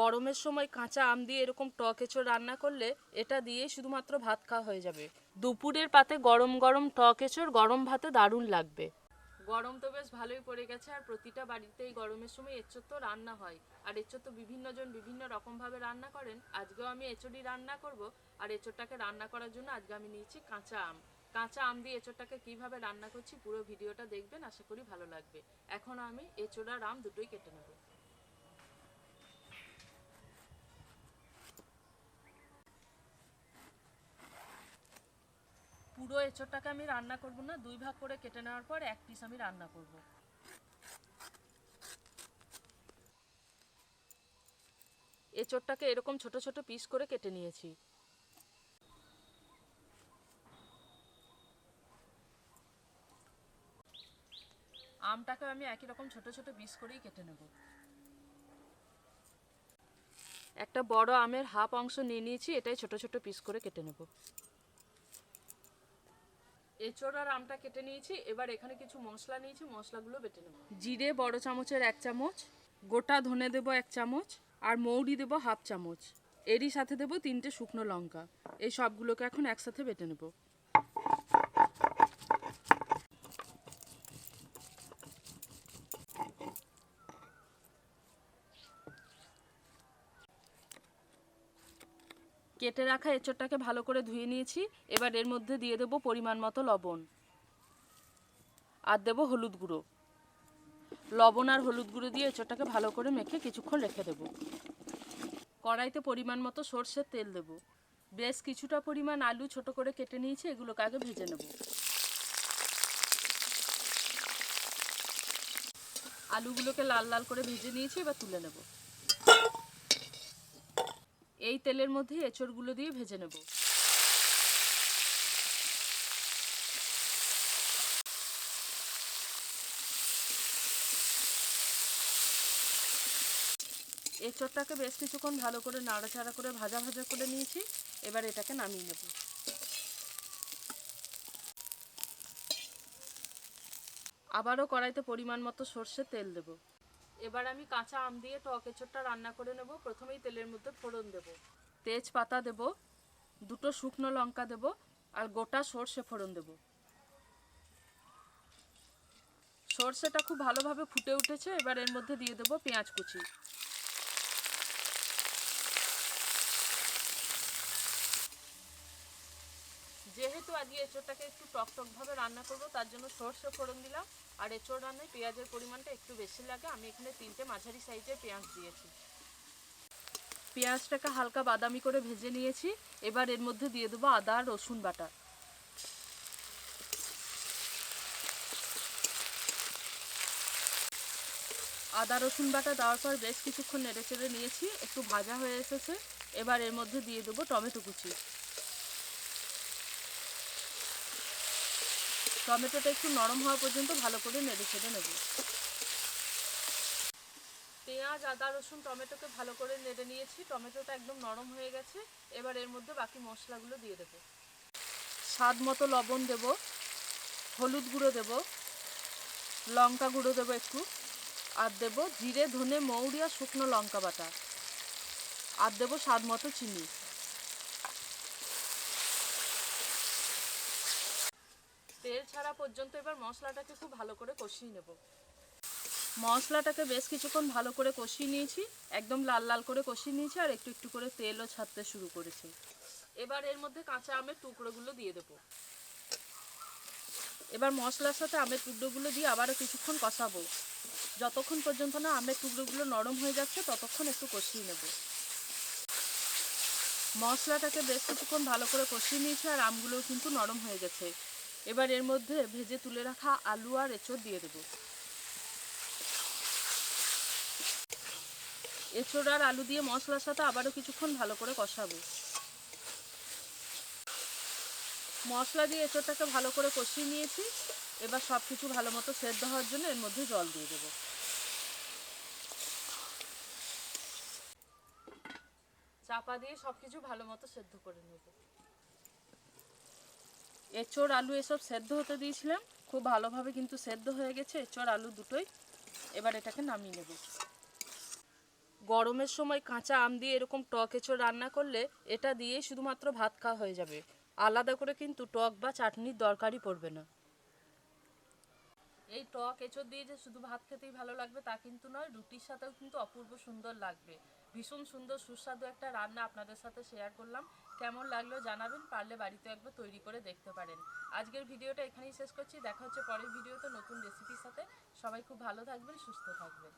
গরমের সময় কাঁচা আম দিয়ে এরকম টক এঁচড় রান্না করলে এটা দিয়ে শুধুমাত্র ভাত খাওয়া হয়ে যাবে। দুপুরের পাতে গরম গরম টক এঁচড়, গরম ভাতে দারুণ লাগবে। গরম তো বেশ ভালোই পড়ে গেছে আর প্রতিটা বাড়িতেই গরমের সময় এঁচড় তো রান্না হয়। আর এঁচড় তো বিভিন্ন জন বিভিন্ন রকম ভাবে রান্না করেন। আজকেও আমি এঁচড়ই রান্না করব। আর এঁচড়টাকে রান্না করার জন্য আজকে আমি নিয়েছি কাঁচা আম। কাঁচা আম দিয়ে এঁচড়টাকে কীভাবে রান্না করছি পুরো ভিডিওটা দেখবেন, আশা করি ভালো লাগবে। এখন আমি এঁচড় আর আম দুটোই কেটে নেব পুরো এঁচড়টাকে আমি রান্না করব না, দুই ভাগ করে কেটে নেওয়ার পর এক পিস আমি রান্না করব। এঁচড়টাকে এরকম ছোট ছোট পিস করে কেটে নিয়েছি। আমটাকে আমি একই রকম ছোট ছোট পিস করেই কেটে নেব। একটা বড় আমের হাফ অংশ নিয়ে নিয়েছি, এটাই ছোট ছোট পিস করে কেটে নেব। এঁচড় আর আমটা কেটে নিয়েছি, এবার এখানে কিছু মশলা নিয়েছি, মশলাগুলো বেটে নেব। জিরে বড় চামচের এক চামচ, গোটা ধনে দেব এক চামচ, আর মৌরি দেব হাফ চামচ। এরই সাথে দেব তিনটে শুকনো লঙ্কা। এই সবগুলোকে এখন একসাথে বেটে নেব। কেটে রাখা এঁচড়টাকে ভালো করে ধুয়ে নিয়েছি। এবার এর মধ্যে দিয়ে দেবো পরিমাণ মতো লবণ। আর দেবো হলুদ গুঁড়ো। লবণ আর হলুদ গুঁড়ো দিয়ে এঁচড়টাকে ভালো করে মেখে কিছুক্ষণ রেখে দেবো। কড়াইতে পরিমাণ মতো সর্ষের তেল দেব। বেশ কিছুটা পরিমাণ আলু ছোট করে কেটে নিয়েছি, এগুলোকে আগে ভেজে নেব। আলুগুলোকে লাল লাল করে ভেজে নিয়েছি, এবার তুলে নেব। এই তেলের মধ্যে এঁচড়গুলো দিয়ে ভেজে নেব। এঁচড়টাকে বেশ কিছুক্ষণ ভালো করে নাড়াচাড়া করে ভাজা ভাজা করে নিয়েছি। এবার এটাকে নামিয়ে নেব। আবারও কড়াইতে পরিমাণ মতো সর্ষের তেল দেব। এবার আমি কাঁচা আম দিয়ে টক এঁচড়টা রান্না করে নেব। প্রথমেই তেলের মধ্যে ফোড়ন দেব। তেজপাতা দেব, দুটো শুকনো লঙ্কা দেব, আর গোটা সর্ষে ফোড়ন দেব। সর্ষেটা খুব ভালোভাবে ফুটে উঠেছে, এবার এর মধ্যে দিয়ে দেবো পেঁয়াজ কুচি। যেহেতু আজকে এঁচোড়টাকে একটু টক টক ভাবে রান্না করব, তার জন্য সর্ষে ফোড়ন দিলাম। আর এঁচোড় রান্নায় পেঁয়াজের পরিমাণটা একটু বেশি লাগে। আমি এখানে তিনটে মাঝারি সাইজের পেঁয়াজ দিয়েছি। পেঁয়াজটাকে হালকা বাদামি করে ভেজে নিয়েছি। এবার এর মধ্যে দিয়ে দেবো আদা আর রসুন বাটা। আদা, রসুন বাটা দেওয়ার পর বেশ কিছুক্ষণ নেড়ে চেড়ে নিয়েছি। একটু ভাজা হয়ে এসেছে। এবার এর মধ্যে দিয়ে দেবো টমেটো কুচি। টমেটোটা একটু নরম হওয়া পর্যন্ত ভালো করে নেড়ে ছেড়ে নেব। পেঁয়াজ, আদা, রসুন, টমেটোকে ভালো করে নেড়ে নিয়েছি। টমেটোটা একদম নরম হয়ে গেছে। এবার এর মধ্যে বাকি মশলাগুলো দিয়ে দেব। স্বাদ মতো লবণ দেব। হলুদ গুঁড়ো দেব। লঙ্কা গুঁড়ো দেবো একটু। আর দেব জিরে, ধনে, মৌরি আর শুকনো লঙ্কা বাটা। আর দেবো স্বাদ মতো চিনি। তেল ছাড়া পর্যন্ত এবার মশলাটাকে খুব ভালো করে কষিয়ে নেব। মশলাটাকে বেশ কিছুক্ষণ ভালো করে কষিয়ে নিয়েছি, একদম লাল লাল করে কষিয়ে নিয়েছি আর একটু একটু করে তেলও ছাড়তে শুরু করেছি। এবার এর মধ্যে কাঁচা আমের টুকরোগুলো দিয়ে দেব। এবার মশলার সাথে আমের টুকরোগুলো দিয়ে আবারও কিছুক্ষণ কষাবো। যতক্ষণ পর্যন্ত না আমের টুকরোগুলো নরম হয়ে যাচ্ছে, ততক্ষণ একটু কষিয়ে নেব। মশলাটাকে বেশ কিছুক্ষণ ভালো করে কষিয়ে নিয়েছি আর আমগুলোও কিন্তু নরম হয়ে গেছে। এবার এর মধ্যে ভেজে তুলে রাখা আলু আর এঁচড় দিয়ে দেবো। এঁচড় আর আলু দিয়ে মশলার সাথে আবারও কিছুক্ষণ ভালো করে কষাবো। মশলা দিয়ে এঁচড়টাকে ভালো করে কষিয়ে নিয়েছি। এবার সব কিছু ভালো মতো সেদ্ধ হওয়ার জন্য এর মধ্যে জল দিয়ে দেবো। চাপা দিয়ে সব কিছু ভালো মতো সেদ্ধ করে নেব। এঁচড়, আলু এসব সেদ্ধ হতে দিয়েছিলাম। খুব ভালোভাবে কিন্তু সেদ্ধ হয়ে গেছে, এঁচড়, আলু দুটোই। এবার এটাকে নামিয়ে নেব। গরমের সময় কাঁচা আম দিয়ে এরকম টক এঁচড় রান্না করলে এটা দিয়ে শুধুমাত্র ভাত খাওয়া হয়ে যাবে। আলাদা করে কিন্তু টক বা চাটনির দরকারই পড়বে না। এই টক এঁচড় দিয়ে যে শুধু ভাত খেতেই ভালো লাগবে তা কিন্তু নয়, রুটির সাথেও কিন্তু অপূর্ব সুন্দর লাগবে। ভীষণ সুন্দর, সুস্বাদু একটা রান্না আপনাদের সাথে শেয়ার করলাম। কেমন লাগল জানাবেন, পারলে বাড়িতে একবার তৈরি করে দেখতে পারেন। আজকের ভিডিওটা এখানেই শেষ করছি, দেখা হচ্ছে পরের ভিডিওতে নতুন রেসিপির সাথে। সবাই খুব ভালো থাকবেন, সুস্থ থাকবেন।